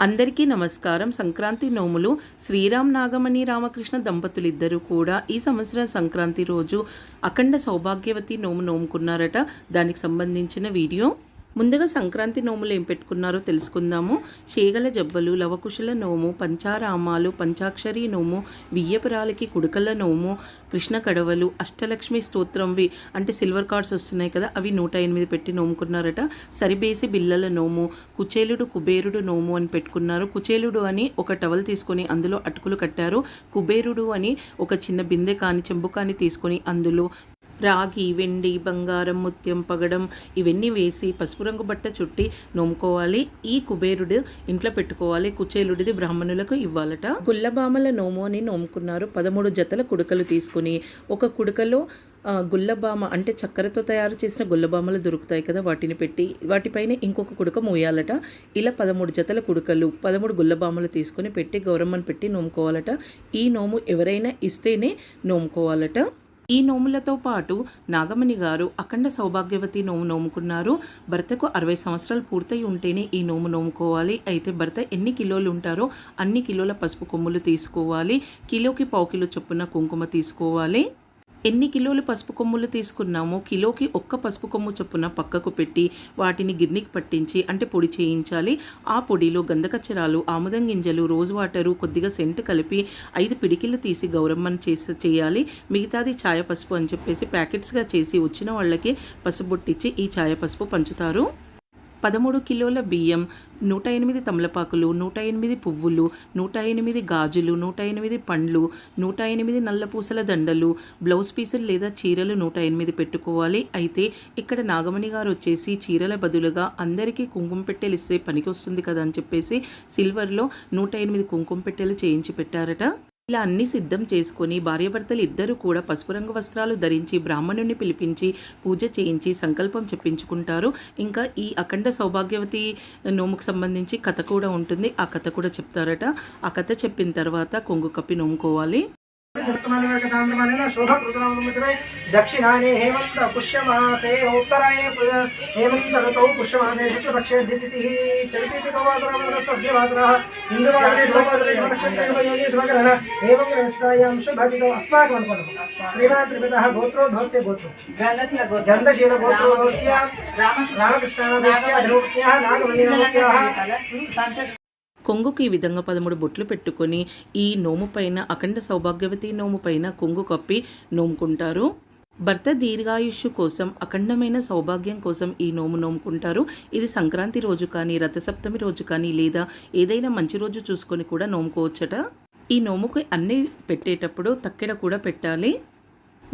అందరికీ నమస్కారం. సంక్రాంతి నోములు శ్రీరామ్ నాగమణి రామకృష్ణ దంపతులు కూడా ఈ సంవత్సరం సంక్రాంతి రోజు అఖండ సౌభాగ్యవతి నోము నోముకున్నారట. దానికి సంబంధించిన వీడియో ముందుగా సంక్రాంతి నోములు ఏం పెట్టుకున్నారో తెలుసుకుందాము. శేగల జబ్బలు లవకుశల నోము పంచారామాలు పంచాక్షరి నోము వియ్యపురాలకి కుడుకల నోము కృష్ణ కడవలు అష్టలక్ష్మి స్తోత్రంవి అంటే సిల్వర్ కార్డ్స్ వస్తున్నాయి కదా అవి నూట ఎనిమిది పెట్టి నోముకున్నారట. సరిబేసి బిల్లల నోము కుచేలుడు కుబేరుడు నోము అని పెట్టుకున్నారు. కుచేలుడు అని ఒక టవల్ తీసుకొని అందులో అటుకులు కట్టారు. కుబేరుడు అని ఒక చిన్న బిందె కానీ చెంబు కానీ తీసుకొని అందులో రాగి వెండి బంగారం ముత్యం పగడం ఇవన్నీ వేసి పసుపు రంగు బట్ట చుట్టి నోముకోవాలి. ఈ కుబేరుడు ఇంట్లో పెట్టుకోవాలి. కుచేలుడిది బ్రాహ్మణులకు ఇవ్వాలట. గుల్లబామల నోము అని నోముకున్నారు. పదమూడు జతల కుడుకలు తీసుకుని ఒక కుడుకలో గుల్లబామ అంటే చక్కెరతో తయారు చేసిన గుల్లబామలు దొరుకుతాయి కదా వాటిని పెట్టి వాటిపైన ఇంకొక కుడుక మోయాలట. ఇలా పదమూడు జతల కుడుకలు పదమూడు గుల్లబామలు తీసుకొని పెట్టి గౌరమ్మను పెట్టి నోముకోవాలట. ఈ నోము ఎవరైనా ఇస్తేనే నోముకోవాలట. ఈ నోములతో పాటు నాగమణి గారు అఖండ సౌభాగ్యవతి నోము నోముకున్నారు. భర్తకు అరవై సంవత్సరాలు పూర్తయి ఉంటేనే ఈ నోము నోముకోవాలి. అయితే భర్త ఎన్ని కిలోలు ఉంటారో అన్ని కిలోల పసుపు కొమ్ములు తీసుకోవాలి. కిలోకి పావు కిలో చొప్పున కుంకుమ తీసుకోవాలి. ఎన్ని కిలోలు పసుపు కొమ్ములు తీసుకున్నామో కిలోకి ఒక్క పసుపు కొమ్ము చొప్పున పక్కకు పెట్టి వాటిని గిర్నికి పట్టించి అంటే పొడి చేయించాలి. ఆ పొడిలో గంధకచ్చరాలు ఆముదం గింజలు రోజ్ వాటరు కొద్దిగా సెంట్ కలిపి ఐదు పిడికిళ్ళు తీసి గౌరమ్మని చేసి చేయాలి. మిగతాది ఛాయ పసుపు అని చెప్పేసి ప్యాకెట్స్గా చేసి వచ్చిన వాళ్ళకి పసుపు బొట్టిచ్చి ఈ ఛాయ పసుపు పంచుతారు. పదమూడు కిలోల బియ్యం నూట ఎనిమిది తమలపాకులు నూట ఎనిమిది పువ్వులు నూట ఎనిమిది గాజులు నూట ఎనిమిది పండ్లు నూట ఎనిమిది నల్లపూసల దండలు బ్లౌజ్ పీసులు లేదా చీరలు నూట ఎనిమిది పెట్టుకోవాలి. అయితే ఇక్కడ నాగమణి గారు వచ్చేసి చీరల బదులుగా అందరికీ కుంకుమ పెట్టెలు ఇస్తే పనికి వస్తుంది కదా అని చెప్పేసి సిల్వర్లో నూట ఎనిమిది కుంకుమ పెట్టెలు చేయించి పెట్టారట. ఇలా అన్ని సిద్ధం చేసుకొని భార్యాభర్తలు ఇద్దరు కూడా పసుపు రంగు వస్త్రాలు ధరించి బ్రాహ్మణుని పిలిపించి పూజ చేయించి సంకల్పం చెప్పించుకుంటారు. ఇంకా ఈ అఖండ సౌభాగ్యవతి నోముకు సంబంధించి కథ కూడా ఉంటుంది. ఆ కథ కూడా చెప్తారట. ఆ కథ చెప్పిన తర్వాత కొంగు కప్పి నోముకోవాలి. वर्तमानेन शोभकृतनाममुद्रे दक्षिणायने हेमन्त पुष्यमासे उत्तरायणे पु- हेमन्त ऋतौ पुष्यमासे शुक्लपक्षे द्वितिथिः चरितिथि वासरः हिन्दुवासरे शुभवासरे शुभनक्षत्रे शुभयोगे शुभकरण एवं ग्रन्थायां शुभजितौ अस्माकम् अनुपदम् श्रीमान् त्रिपितः गोत्रोद्भवस्य गोत्रो गन्धशील गोत्रोद्भवस्य रामकृष्णानाथस्य ध्रुवत्याः नागमणिनामत्याः కొంగుకి ఈ విధంగా పదమూడు బొట్లు పెట్టుకొని ఈ నోము పైన అఖండ సౌభాగ్యవతి నోము పైన కొంగు కప్పి నోముకుంటారు. భర్త దీర్ఘాయుష్ కోసం అఖండమైన సౌభాగ్యం కోసం ఈ నోము నోముకుంటారు. ఇది సంక్రాంతి రోజు కానీ రథసప్తమి రోజు కానీ లేదా ఏదైనా మంచి రోజు చూసుకొని కూడా నోముకోవచ్చట. ఈ నోముకి అన్నీ పెట్టేటప్పుడు తక్కెడ కూడా పెట్టాలి.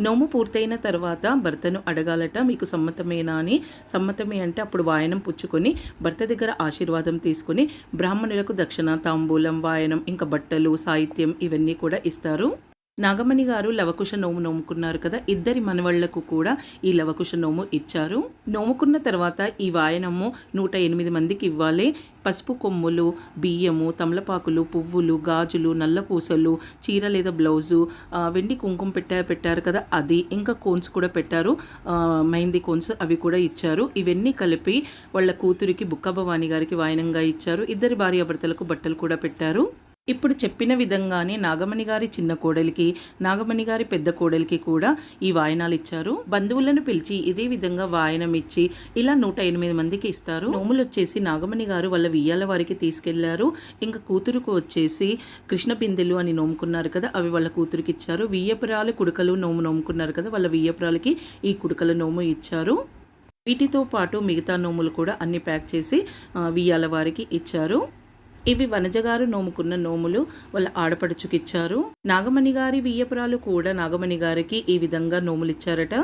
నోము పూర్తయిన తర్వాత భర్తను అడగాలట మీకు సమ్మతమేనా అని? సమ్మతమే అంటే అప్పుడు వాయనం పుచ్చుకొని భర్త దగ్గర ఆశీర్వాదం తీసుకొని బ్రాహ్మణులకు దక్షిణ తాంబూలం వాయనం ఇంకా బట్టలు సాహిత్యం ఇవన్నీ కూడా ఇస్తారు. నాగమణి గారు లవకుశ నోము నోముకున్నారు కదా ఇద్దరి మనవళ్ళకు కూడా ఈ లవకుశ నోము ఇచ్చారు. నోముకున్న తర్వాత ఈ వాయనము నూట ఎనిమిది మందికి ఇవ్వాలి. పసుపు కొమ్ములు బియ్యము తమలపాకులు పువ్వులు గాజులు నల్ల పూసలు చీర లేదా బ్లౌజు వెండి కుంకుమ పెట్టా పెట్టారు కదా అది ఇంకా కోన్స్ కూడా పెట్టారు. మెహందీ కోన్స్ అవి కూడా ఇచ్చారు. ఇవన్నీ కలిపి వాళ్ళ కూతురికి బుక్క భవానీ గారికి వాయనంగా ఇచ్చారు. ఇద్దరి భార్యాభర్తలకు బట్టలు కూడా పెట్టారు. ఇప్పుడు చెప్పిన విధంగానే నాగమణి గారి చిన్న కోడలికి నాగమణి గారి పెద్ద కోడలికి కూడా ఈ వాయనాలు ఇచ్చారు. బంధువులను పిలిచి ఇదే విధంగా వాయనం ఇచ్చి ఇలా నూట ఎనిమిది మందికి ఇస్తారు. నోములు వచ్చేసి నాగమణి గారు వాళ్ళ వియ్యాల వారికి తీసుకెళ్ళారు. ఇంకా కూతురుకు వచ్చేసి కృష్ణ బిందెలు అని నోముకున్నారు కదా అవి వాళ్ళ కూతురికి ఇచ్చారు. వియ్యపురాలు కుడుకలు నోము నోముకున్నారు కదా వాళ్ళ వియ్యపురాలకి ఈ కుడుకల నోము ఇచ్చారు. వీటితో పాటు మిగతా నోములు కూడా అన్ని ప్యాక్ చేసి వియ్యాల వారికి ఇచ్చారు. ఇవి వనజగారు నోముకున్న నోములు వాళ్ళ ఆడపడుచుకిచ్చారు. నాగమణి గారి వియ్యపురాలు కూడా నాగమణి గారికి ఈ విధంగా నోములు ఇచ్చారట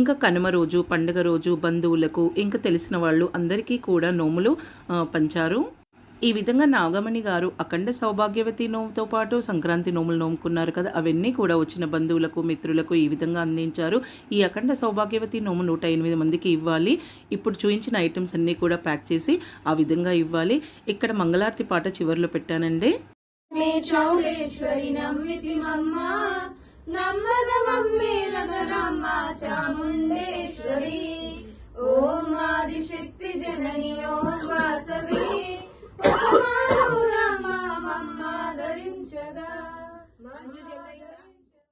ఇంకా కనుమ రోజు పండుగ రోజు బంధువులకు ఇంకా తెలిసిన వాళ్ళు అందరికీ కూడా నోములు పంచారు. ఈ విధంగా నాగమణి గారు అఖండ సౌభాగ్యవతి నోముతో పాటు సంక్రాంతి నోములు నోముకున్నారు కదా అవన్నీ కూడా వచ్చిన బంధువులకు మిత్రులకు ఈ విధంగా అందించారు. ఈ అఖండ సౌభాగ్యవతి నోము నూట ఎనిమిది మందికి ఇవ్వాలి. ఇప్పుడు చూపించిన ఐటమ్స్ అన్నీ కూడా ప్యాక్ చేసి ఆ విధంగా ఇవ్వాలి. ఇక్కడ మంగళారతి పాట చివరిలో పెట్టానండి. చాముండేశ్వరి ఓం ఆదిశక్తి